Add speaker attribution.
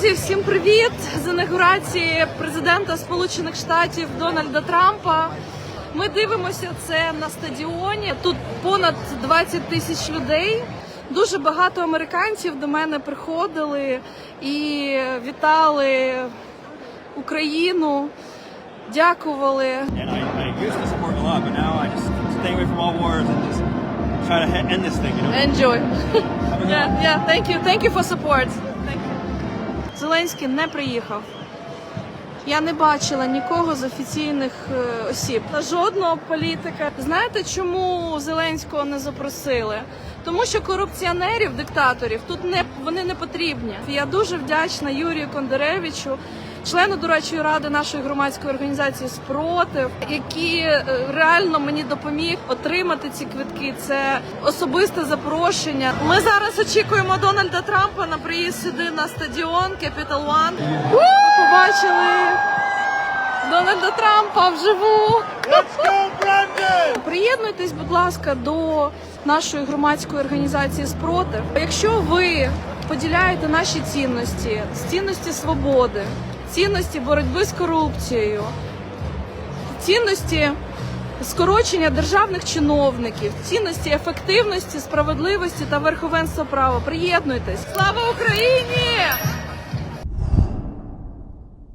Speaker 1: Друзі, всім привіт! З інаугурації президента Сполучених Штатів Дональда Трампа. Ми дивимося це на стадіоні. Тут понад 20 тисяч людей. Дуже багато американців до мене приходили і вітали Україну, дякували. Enjoy. yeah, yeah, thank you. Thank you for support. Thank you. Зеленський не приїхав. Я не бачила нікого з офіційних е, осіб. Жодного політика. Знаєте, чому Зеленського не запросили? Тому що корупціонерів, диктаторів тут не вони не потрібні. Я дуже вдячна Юрію Кондеревичу, члену дорадчої ради нашої громадської організації Спротив, який е, реально мені допоміг отримати ці квитки. Це особисте запрошення. Ми зараз очікуємо Дональда Трампа на приїзд сюди на стадіон Capital One. Ми побачили Дональда Трампа вживу.
Speaker 2: Let's go, Brandon!
Speaker 1: Приєднуйтесь, будь ласка, до нашої громадської організації Спротив. Якщо ви поділяєте наші цінності, цінності свободи, цінності боротьби з корупцією, цінності скорочення державних чиновників, цінності ефективності, справедливості та верховенства права, приєднуйтесь. Слава Україні!